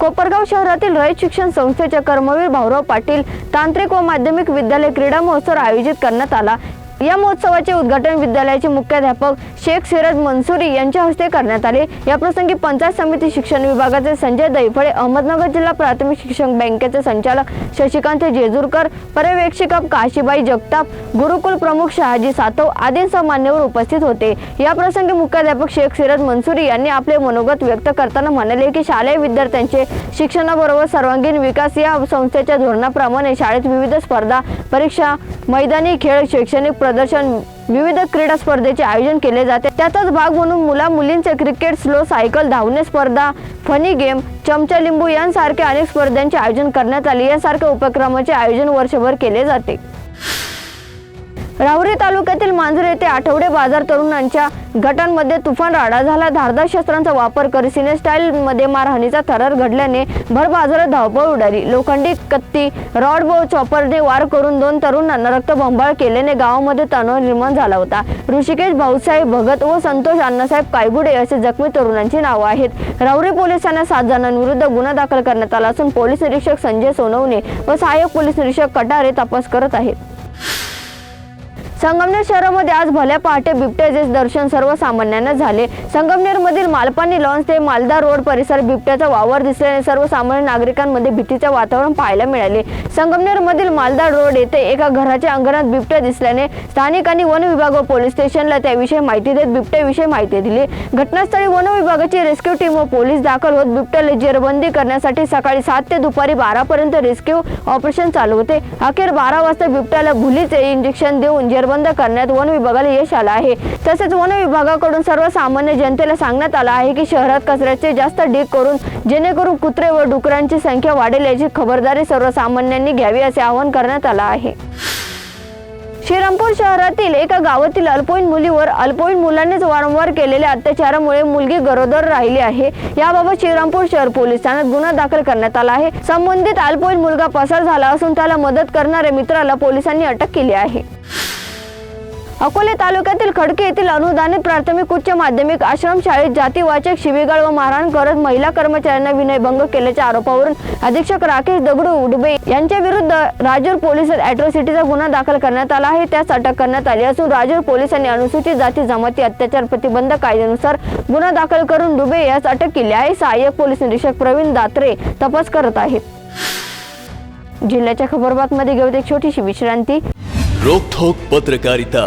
कोपरगाव शहरातील रयत शिक्षण संस्थेच्या कर्मवीर भाऊराव पाटील तांत्रिक व माध्यमिक विद्यालय क्रीडा महोत्सव आयोजित करण्यात आला. या महोत्सवाचे उद्घाटन विद्यालयाचे मुख्याध्यापक शेख सिरज मनसुरी यांच्या हस्ते करण्यात आले. या प्रसंगी पंचायत समिती शिक्षण विभागाचे संजय दैफळे अहमदनगर जिल्हा प्राथमिक शिक्षण बँकेचे संचालक शशिकांत जेजूरकर पर्यवेक्षिका काशीबाई जगताप गुरुकुल प्रमुख शहाजी सातव आदींसह मान्यवर उपस्थित होते. या प्रसंगी मुख्याध्यापक शेख सिरज मनसुरी यांनी आपले मनोगत व्यक्त करताना म्हणाले की शालेय विद्यार्थ्यांचे शिक्षणाबरोबर सर्वांगीण विकास या संस्थेच्या धोरणाप्रमाणे शाळेत विविध स्पर्धा परीक्षा मैदानी खेळ शैक्षणिक प्रदर्शन विविध क्रीडा स्पर्धेचे आयोजन केले जाते. त्याचाच भाग म्हणून मुला मुलींचे क्रिकेट स्लो सायकल धावणे स्पर्धा फनी गेम चमचा लिंबू यांसारख्या अनेक स्पर्धांचे आयोजन करण्यात आले. यासारख्या उपक्रमाचे आयोजन वर्षभर केले जाते. राहुरी तालुक्यातील मांजर येथे आठवडे बाजार तरुणांच्या गटांमध्ये तुफान राडा झाला. धारदार शस्त्रांचा वापर करीत सिने स्टाईलमध्ये मारहाणीचा थरार घडल्याने भर बाजारात धावपळ उडाली. लोखंडी कत्ती रॉड व चॉपरने वार करून दोन तरुणांना रक्तबंबाळ केल्याने गावामध्ये तणाव निर्माण झाला होता. ऋषिकेश भाऊसाहेब भगत व संतोष अण्णासाहेब कायगुडे असे जखमी तरुणांची नावं आहेत. राहुरी पोलिसांना सात जणांविरुद्ध गुन्हा दाखल करण्यात आला असून पोलीस निरीक्षक संजय सोनवणे व सहाय्यक पोलीस निरीक्षक कटारे तपास करत आहेत. संगमनेर शहरामध्ये आज भल्या पहाटे बिबट्याचे दर्शन सर्वसामान्यांना झाले. संगमनेर मधील मालपाणी लॉन्स ते मालदा रोड परिसर बिबट्याचा वावर दिसल्याने सर्वसामान्य नागरिकांमध्ये भीतीचे वातावरण पाहायला मिळाले. संगमनेर मधील मालदा रोड येथे एका घराच्या अंगणात बिबट्या दिसल्याने स्थानिकांनी वन विभाग व पोलीस स्टेशनला त्याविषयी माहिती देत बिबट्याविषयी माहिती दिली. घटनास्थळी वन विभागाची रेस्क्यू टीम व पोलीस दाखल होत बिबट्याला जेरबंदी करण्यासाठी सकाळी सात ते दुपारी बारापर्यंत रेस्क्यू ऑपरेशन चालू होते. अखेर बारा वाजता बिबट्याला भुलीचे इंजेक्शन देऊन जेर निर्बंध करण्यात वन विभागाला यश आलं आहे. तसेच वन विभागाकडून सर्वसामान्य जनतेला सांगण्यात आलं आहे की शहरात कचऱ्याचे जास्त ढीक करून जेणेकरून कुत्रे व डुकरांची संख्या वाढेल याची खबरदारी सर्वसामान्यांनी घ्यावी असे आवाहन करण्यात आलं आहे. श्रीरामपूर शहरातील एका गावातील अल्पवयीन मुलीवर अल्पवयीन मुलांनीच वारंवार केलेल्या अत्याचारामुळे मुलगी गरोदर राहिली आहे. याबाबत श्रीरामपूर शहर पोलीस ठाण्यात गुन्हा दाखल करण्यात आला आहे. संबंधित अल्पवयीन मुलगा पसार झाला असून त्याला मदत करणाऱ्या मित्राला पोलिसांनी अटक केली आहे. अकोले तालुक्यातील खडके येथील अनुदानित प्राथमिक उच्च माध्यमिक आश्रमशाळेत जातीवाचक शिवीगाळ व मारहाण करत महिला कर्मचाऱ्यांना विनयभंग केल्याच्या आरोपावरून अधीक्षक राकेश दगडू उडबे यांच्या विरुद्ध राजूर पोलिसात अॅट्रॉसिटीचा गुन्हा दाखल करण्यात आला आहे. त्यास अटक करण्यात आली असून राजूर पोलिसांनी अनुसूचित जाती जमाती अत्याचार प्रतिबंध कायद्यानुसार गुन्हा दाखल करून डुबे यास अटक केली आहे. सहाय्यक पोलीस निरीक्षक प्रवीण दात्रे तपास करत आहेत. जिल्ह्याच्या खबरबातमध्ये घेऊन एक छोटीशी विश्रांती. रोखोक पत्रकारिता.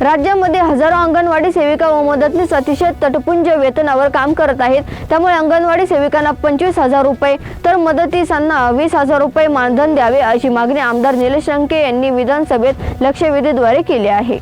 राज्यामध्ये हजारो अंगणवाडी सेविका व मदतनीस अतिशय तटपुंज वेतनावर काम करत आहेत. त्यामुळे अंगणवाडी सेविकांना पंचवीस हजार रुपये तर मदतीसांना वीस हजार रुपये मानधन द्यावे अशी मागणी आमदार निलेश रंके यांनी विधानसभेत लक्षवेधीद्वारे केली आहे.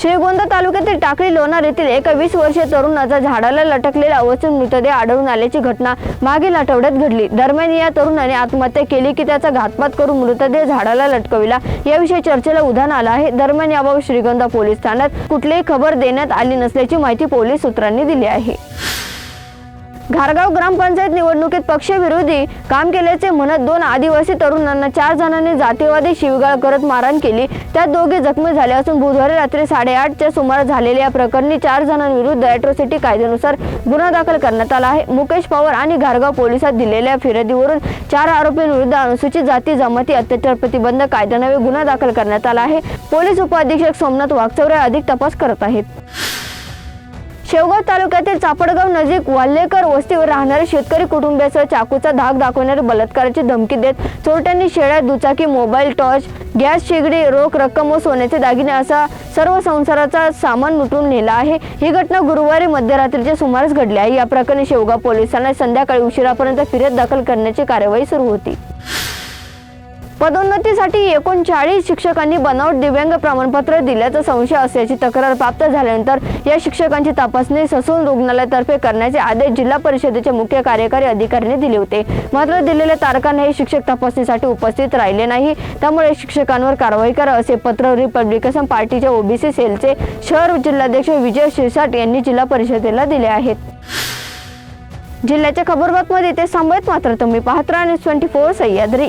श्रीगोंदा तालुक्यातील टाकळी लोणार येथील एका वीस वर्षीय तरुणाचा झाडाला लटकलेला अवचून मृतदेह आढळून आल्याची घटना मागील आठवड्यात घडली. दरम्यान या तरुणाने आत्महत्या केली की त्याचा घातपात करून मृतदेह झाडाला लटकविला. याविषयी चर्चेला उधाण आलं आहे. दरम्यान याबाबत श्रीगोंदा पोलीस ठाण्यात कुठलीही खबर देण्यात आली नसल्याची माहिती पोलीस सूत्रांनी दिली आहे. घारगाव ग्रामपंचायत निवडणुकीत पक्षविरोधी काम केल्याचे म्हणत दोन आदिवासी तरुणांना चार जणांनी जातीवादी शिवगाळ करत मारहाण केली. त्यात दोघे जखमी झाले असून बुधवारी रात्री साडेआठच्या सुमारास झालेल्या या प्रकरणी चार जणांविरुद्ध अॅट्रॉसिटी कायद्यानुसार गुन्हा दाखल करण्यात आला आहे. मुकेश पवार आणि घारगाव पोलिसात दिलेल्या फिर्यादीवरून चार आरोपींविरुद्ध अनुसूचित जाती जमाती अत्याचार प्रतिबंध कायद्यानवे गुन्हा दाखल करण्यात आला आहे. पोलीस उपअधीक्षक सोमनाथ वागचौरे अधिक तपास करत आहेत. शेवगाव तालुक्यातील चापडगाव नजीक वाल्हेकर वस्तीवर राहणाऱ्या शेतकरी कुटुंबियासह चाकूचा धाक दाखवणारे बलात्काराची धमकी देत चोरट्यांनी शेळ्या दुचाकी मोबाईल टॉर्च गॅस शेगडी रोख रक्कम व सोन्याचे दागिने असा सर्व संसाराचा सामान लुटून नेला आहे. ही घटना गुरुवारी मध्यरात्रीच्या सुमारास घडली आहे. या प्रकरणी शेवगाव पोलिसांना संध्याकाळी उशिरापर्यंत फिर्याद दाखल करण्याची कार्यवाही सुरू होती. पदोन्नतीसाठी एकोणचाळीस शिक्षकांनी बनावट दिव्यांग प्रमाणपत्र दिल्याचा संशय असल्याची तक्रार प्राप्त झाल्यानंतर या शिक्षकांची तपासणी ससून रुग्णालयातर्फे करण्याचे आदेश जिल्हा परिषदेचे मुख्य कार्यकारी अधिकाऱ्यांनी दिले होते. मात्र दिलेल्या तारखांना हे शिक्षक तपासणीसाठी उपस्थित राहिले नाही. त्यामुळे शिक्षकांवर कारवाई करा असे पत्र रिपब्लिकन पार्टीच्या ओबीसी सेलचे शहर जिल्हाध्यक्ष विजय शिरसाट यांनी जिल्हा परिषदेला दिले आहेत. जिल्ह्याच्या खबरबातमध्ये ते सांभाळत मात्र तुम्ही पाहत राहा न्यूज ट्वेंटी फोर सह्याद्री.